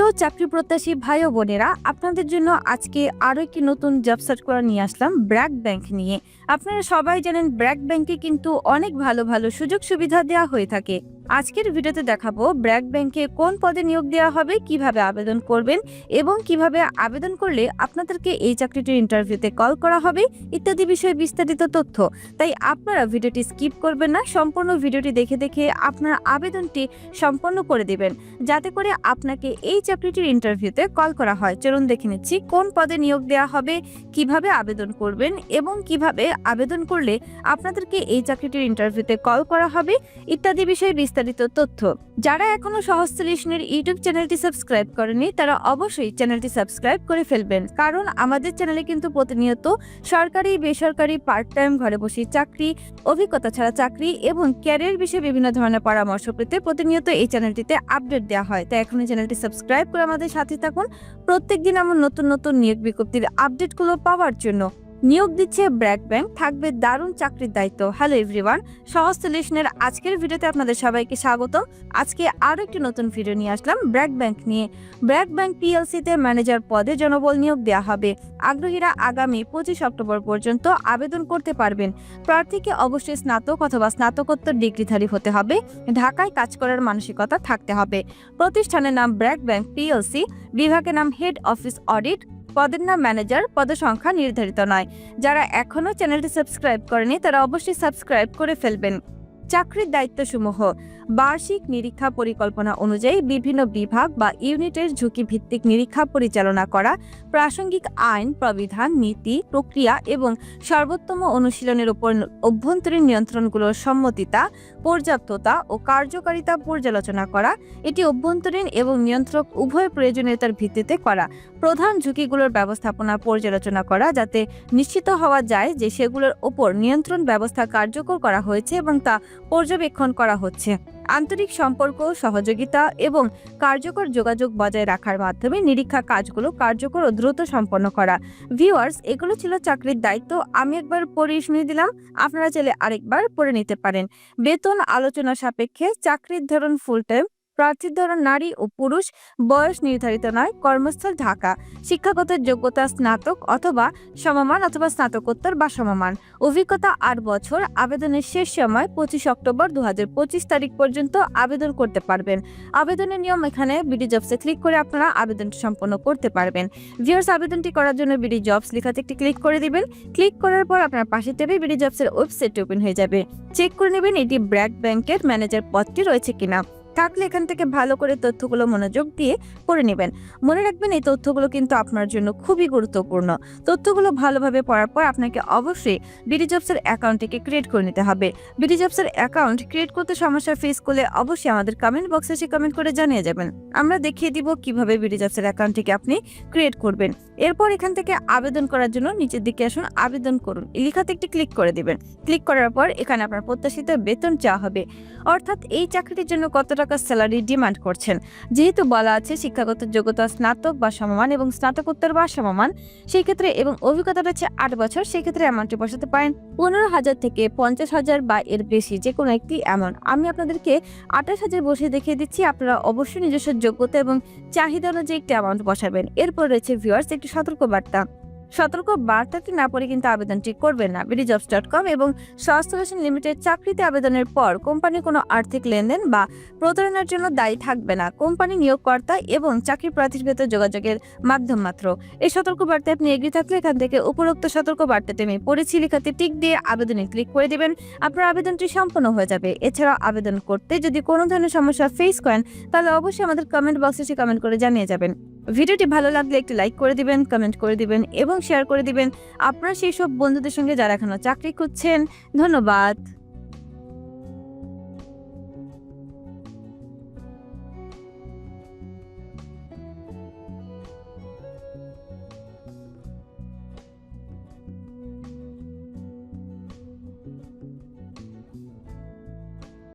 প্রিয় চাকরি প্রত্যাশী ভাই ও বোনেরা, আপনাদের জন্য আজকে আরও একটি নতুন জব সার্চ করা নিয়ে আসলাম ব্র্যাক ব্যাংক নিয়ে। আপনারা সবাই জানেন ব্র্যাক ব্যাংকে কিন্তু অনেক ভালো ভালো সুযোগ সুবিধা দেওয়া হয়ে থাকে। আজকের ভিডিওতে দেখাবো ব্র্যাক ব্যাংকে কোন পদে নিয়োগ দেওয়া হবে, কীভাবে আবেদন করবেন এবং কীভাবে আবেদন করলে আপনাদেরকে এই চাকরিটির ইন্টারভিউতে কল করা হবে ইত্যাদি বিষয়ে বিস্তারিত তথ্য। তাই আপনারা ভিডিওটি স্কিপ করবেন না, সম্পূর্ণ ভিডিওটি দেখে দেখে আপনার আবেদনটি সম্পন্ন করে দিবেন। যাতে করে আপনাকে এই চাকরিটির ইন্টারভিউতে কল করা হয়। চলুন দেখে নিচ্ছি কোন পদে নিয়োগ দেওয়া হবে, কীভাবে আবেদন করবেন এবং কীভাবে আবেদন করলে আপনাদেরকে এই চাকরিটির ইন্টারভিউতে কল করা হবে, ইত্যাদি বিষয়ে বিস্তারিত তথ্য। যারা এখনও সহজ সলিউশনের ইউটিউব চ্যানেলটি সাবস্ক্রাইব করেনি তারা অবশ্যই চ্যানেলটি সাবস্ক্রাইব করে ফেলবেন। কারণ আমাদের চ্যানেলে কিন্তু প্রতিনিয়ত সরকারি, বেসরকারি পার্ট টাইম ঘরে বসে চাকরি, অভিজ্ঞতা ছাড়া চাকরি এবং ক্যারিয়ার বিষয়ে বিভিন্ন ধরনের পরামর্শ পেতে প্রতিনিয়ত এই চ্যানেলটিতে আপডেট দেওয়া হয়। তাই এখন এই চ্যানেলটি সাবস্ক্রাইব করে আমাদের সাথে থাকুন। প্রত্যেকদিন আমার নতুন নতুন নিয়োগ বিজ্ঞপ্তির আপডেটগুলো পাওয়ার জন্য। নিয়োগ দিচ্ছে ব্র্যাক ব্যাংক। থাকবে দারুণ চাকরির দায়িত্ব। হ্যালো এভরিওয়ান সহজ সলিউশনের আজকের ভিডিওতে আপনাদের সবাইকে স্বাগত। আজকে আরও একটি নতুন ভিডিও নিয়ে আসলাম ব্র্যাক ব্যাংক নিয়ে। ব্র্যাক ব্যাংক পিএলসিতে ম্যানেজার পদে জনবল নিয়োগ দেওয়া হবে। আগ্রহীরা আগামী পঁচিশ অক্টোবর পর্যন্ত আবেদন করতে পারবেন। প্রার্থীকে অবশ্যই স্নাতক অথবা স্নাতকোত্তর ডিগ্রিধারী হতে হবে। ঢাকায় কাজ করার মানসিকতা থাকতে হবে। প্রতিষ্ঠানের নাম ব্র্যাক ব্যাংক পিএলসি বিভাগের নাম হেড অফিস অডিট পদের নাম ম্যানেজার পদসংখ্যা নির্ধারিত নয়। যারা এখনও চ্যানেলটি সাবস্ক্রাইব করেনি, তারা অবশ্যই সাবস্ক্রাইব করে ফেলবেন। চাকরির দায়িত্বসমূহ। বার্ষিক নিরীক্ষা পরিকল্পনা অনুযায়ী বিভিন্ন বিভাগ বা ইউনিটের ঝুঁকি ভিত্তিক নিরীক্ষা পরিচালনা করা, প্রাসঙ্গিক আইন, প্রবিধান, নীতি, প্রক্রিয়া এবং সর্বোত্তম অনুশীলনের উপর অভ্যন্তরীণ নিয়ন্ত্রণগুলোর সম্মতিতা, পর্যাপ্ততা ও কার্যকারিতা পর্যালোচনা করা, এটি অভ্যন্তরীণ এবং নিয়ন্ত্রক উভয় প্রয়োজনীয়তার ভিত্তিতে করা, প্রধান ঝুঁকিগুলোর ব্যবস্থাপনা পর্যালোচনা করা যাতে নিশ্চিত হওয়া যায় যে সেগুলোর ওপর নিয়ন্ত্রণ ব্যবস্থা কার্যকর করা হয়েছে এবং তা পর্যবেক্ষণ করা হচ্ছে। আন্তরিক সম্পর্ক, সহযোগিতা এবং কার্যকর যোগাযোগ বজায় রাখার মাধ্যমে নিরীক্ষা কাজগুলো কার্যকর ও দ্রুত সম্পন্ন করা। ভিউয়ার্স এগুলো ছিল চাকরির দায়িত্ব। আমি একবার পড়ে শুনে দিলাম। আপনারা চাইলে আরেকবার পড়ে নিতে পারেন। বেতন আলোচনা সাপেক্ষে চাকরির ধরন ফুল টাইম প্রার্থীর ধরন নারী ও পুরুষ, বয়স নির্ধারিত নয়, কর্মস্থল ঢাকা। শিক্ষাগত যোগ্যতা স্নাতক অথবা সমমান অথবা স্নাতকোত্তর বা সমমান। অভিজ্ঞতা আট বছর, আবেদনের শেষ সময় পঁচিশ অক্টোবর দু হাজার পঁচিশ তারিখ পর্যন্ত আবেদন করতে পারবেন। আবেদনের নিয়ম এখানে বিডি জবসে ক্লিক করে আপনারা আবেদনটি সম্পন্ন করতে পারবেন। ভিউয়ার্স, আবেদনটি করার জন্য বিডি জবস লেখাতে একটি ক্লিক করে দিবেন। ক্লিক করার পর আপনার পাশে থেকে বিডি জবসের ওয়েবসাইট ওপেন হয়ে যাবে। চেক করে নেবেন এটি ব্র্যাক ব্যাংকের ম্যানেজার পদটি রয়েছে কিনা। থাকলে এখান থেকে ভালো করে তথ্যগুলো মনোযোগ দিয়ে পড়ে নেবেন। মনে রাখবেন, এই তথ্যগুলো কিন্তু আপনার জন্য খুবই গুরুত্বপূর্ণ। তথ্যগুলো ভালোভাবে পড়ার পর আপনাকে অবশ্যই বিডি জবসের অ্যাকাউন্টটিকে ক্রিয়েট করে নিতে হবে। বিডি জবসের অ্যাকাউন্ট ক্রিয়েট করতে সমস্যা ফেস করলে অবশ্যই আমাদের কমেন্ট বক্সে এসে কমেন্ট করে জানিয়ে যাবেন। আমরা দেখিয়ে দিব কীভাবে বিডি জবসের অ্যাকাউন্টটিকে আপনি ক্রিয়েট করবেন। এরপর এখান থেকে আবেদন করার জন্য নিচের দিকে আসুন, আবেদন করুন। লেখাতে একটি ক্লিক করে দিবেন। ক্লিক করার পর এখানে আপনার প্রত্যাশিত বেতন চাওয়া হবে। অর্থাৎ এই চাকরির জন্য কত টাকা স্যালারি ডিমান্ড করছেন। যেহেতু বলা আছে, শিক্ষাগত যোগ্যতা স্নাতক বা সমমান এবং স্নাতকোত্তর বা সমমান সেই ক্ষেত্রে এবং অভিজ্ঞতা রয়েছে আট বছর, সেক্ষেত্রে অ্যামাউন্টটি বসাতে পারেন। পনেরো হাজার থেকে পঞ্চাশ হাজার বা এর বেশি যে কোনো একটি অ্যামাউন্ট আমি আপনাদেরকে আঠাশ হাজার বসিয়ে দেখিয়ে দিচ্ছি, আপনারা অবশ্যই নিজস্ব যোগ্যতা এবং চাহিদা অনুযায়ী একটি অ্যামাউন্ট বসাবেন। এরপর রয়েছে ভিউয়ার্স একটি সতর্ক বার্তা সতর্ক বার্তাটি না পড়ে কিন্তু আবেদনটি করবেন না। বিডি জবস ডট কম এবং সহস্তেশন লিমিটেড চাকরিতে আবেদনের পর কোম্পানি কোনো আর্থিক লেনদেন বা প্রতারণার জন্য দায়ী থাকবে না। কোম্পানি নিয়োগকর্তা এবং চাকরি প্রার্থীর ভেতর যোগাযোগের মাধ্যম মাত্র। এই সতর্ক বার্তায় আপনি এগিয়ে থাকলে এখান থেকে উপরোক্ত সতর্ক বার্তাতে আমি পড়েছি। লেখাতে টিক দিয়ে আবেদনে ক্লিক করে দিবেন। আপনার আবেদনটি সম্পন্ন হয়ে যাবে। এছাড়াও আবেদন করতে যদি কোনো ধরনের সমস্যা ফেস করেন, তাহলে অবশ্যই আমাদের কমেন্ট বক্সে কমেন্ট করে জানিয়ে যাবেন। ভিডিওটি ভালো লাগলে একটি লাইক করে দিবেন কমেন্ট করে দিবেন এবং শেয়ার করে দিবেন আপনার সেই সব বন্ধুদের সঙ্গে যারা এখনও চাকরি করছেন ধন্যবাদ।